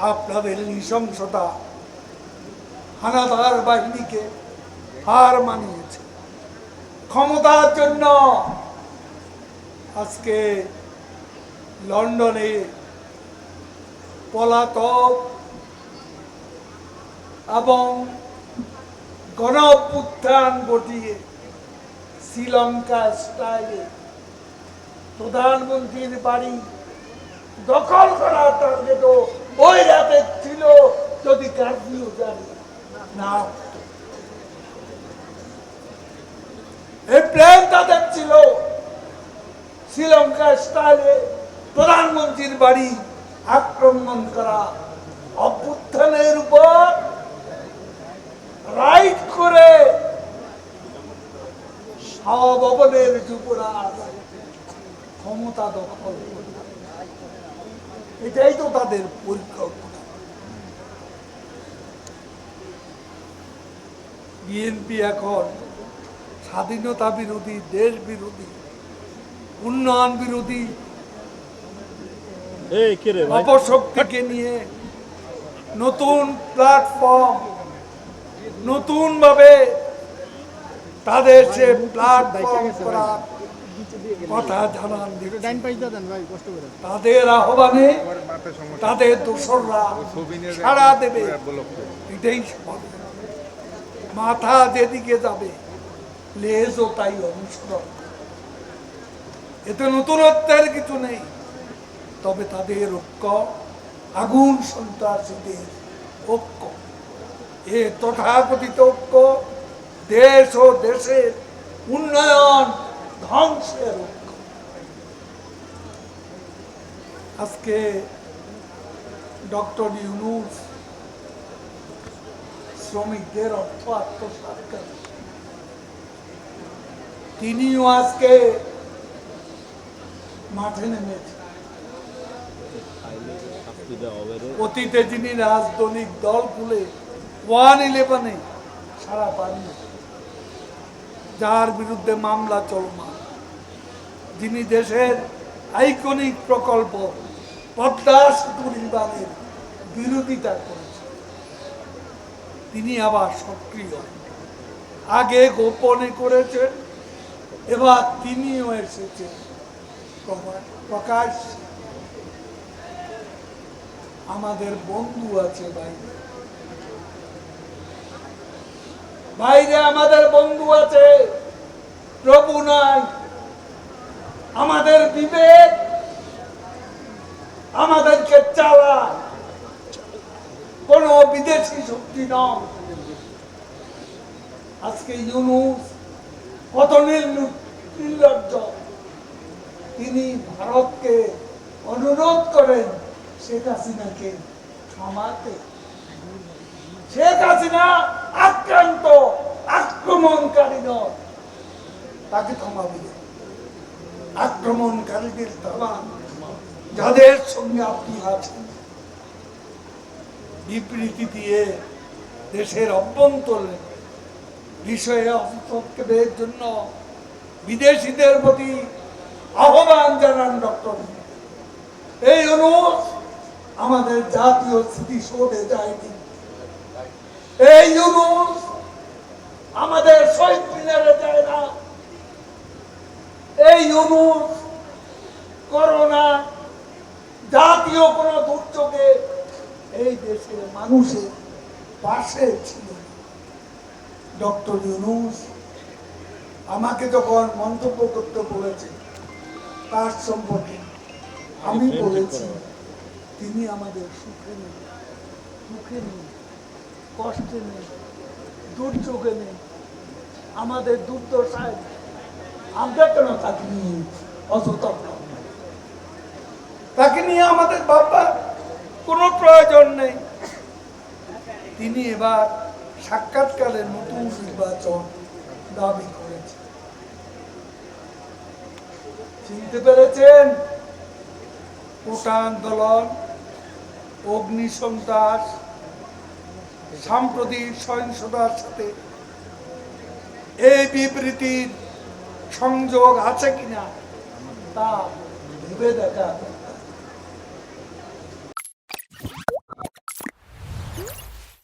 আপনাদের নৃশংসতা হানাদার বাহিনীকে হার মানিয়েছে। ক্ষমতার জন্য আজকে লন্ডনে পলাতক এবং গণ অভ্যুত্থান ঘটিয়ে শ্রীলঙ্কা স্টাইলে প্রধানমন্ত্রীর বাড়ি দখল করার টার্গেটও ওই রাতে ছিল, যদি কার্ফিউ জারি না। এই প্ল্যান তাদের ছিল শ্রীলঙ্কা স্টাইলে প্রধানমন্ত্রীর বাড়ি আক্রমণ করা। অভ্যুত্থানের উপর রাইট করে ভবনের যুবরাজ ক্ষমতা দখল এটাই তো তাদের পরিকল্পনা বিএনপি এখন স্বাধীনতা বিরোধী দেশ বিরোধী উন্নয়ন বিরোধী অপশক্তিকে নিয়ে নতুন প্ল্যাটফর্ম নতুন ভাবে তাদের সে প্ল্যাটফর্ম করার কথা জানান দিচ্ছে। ডাইন পাইতে দেন ভাই কষ্ট করে। তাদের আহ্বানে আমার মাথায় সমস্যা তাদের দোসররা সাড়া দেবে। এটাই মাথা যেদিকে যাবে লেজও তাই অনুসরণ। এতে নতুনত্বের কিছু নেই। তবে তাদের ঐক্য আগুন সন্ত্রাসীদের ঐক্য। এ তথাকথিত ঐক্য দেশ ও দেশের উন্নয়ন ধ্বংসের ঐক্য আজকে ডক্টর ইউনুস শ্রমিকদের অর্থ আত্মসাৎ তিনিও আজকে মাঠে নেমেছে শাস্তি দেওয়া হবে রে অতীতে যিনি রাজনৈতিক দল খুলে ওয়ান ইলেভেনে সারা পাননি যার বিরুদ্ধে মামলা চলমান, যিনি দেশের আইকনিক প্রকল্প পদ্মা নির্মাণের বিরোধিতা করেছেন তিনি আবার সক্রিয়। আগে গোপনে করেছেন এবার তিনিও এসেছেন প্রকাশ- আমাদের বন্ধু আছে বাইরে। বাইরে আমাদের বন্ধু আছে, প্রভু নয় আমাদের বিবেক আমাদেরকে চালায়। কোন বিদেশি শক্তি নয়। আজকে ইউনুস কত নির্লজ্জ। তিনি ভারতকে অনুরোধ করেন, শেখ হাসিনাকে থামাতে। শেখ হাসিনা আক্রান্ত, আক্রমণকারী নয়। তাকে থামাবে। আক্রমণকারীদের থামান যাদের সঙ্গে আপনি আছেন। বিবৃতি দিয়ে দেশের অভ্যন্তরে বিষয়ে হস্তক্ষেপের জন্য বিদেশিদের প্রতি আহ্বান জানান ডক্টর। এই অনুরোধ আমাদের জাতীয় স্মৃতিসৌধে যায়নি। এই অনুরোধ আমাদের শহীদ মিনারে যায় না। এই অনুরোধ করোনা জাতীয় কোন দুর্যোগে এই দেশের মানুষের পাশে ছিল ডক্টর ইউনুস আমাকে যখন মন্তব্য করতে বলেছে তার সম্পর্কে আমি বলেছি তিনি আমাদের সুখে নেই দুঃখে নেই কষ্টে নেই দুর্যোগে নেই। আমাদের দুর্দশায় আমরা কেন তাকে নিয়ে অসতর্ক তাকে নিয়ে আমাদের ভাববার কোনো প্রয়োজন নেই। তিনি এবার সাক্ষাৎকালে নতুন নির্বাচন দাবি করেছেন। চিনতে পেরেছেন? কোটা আন্দোলন অগ্নিসন্ত্রাস সাম্প্রতিক সহিংসতার সাথে এই বিবৃতির সংযোগ আছে কিনা তা ভেবে দেখা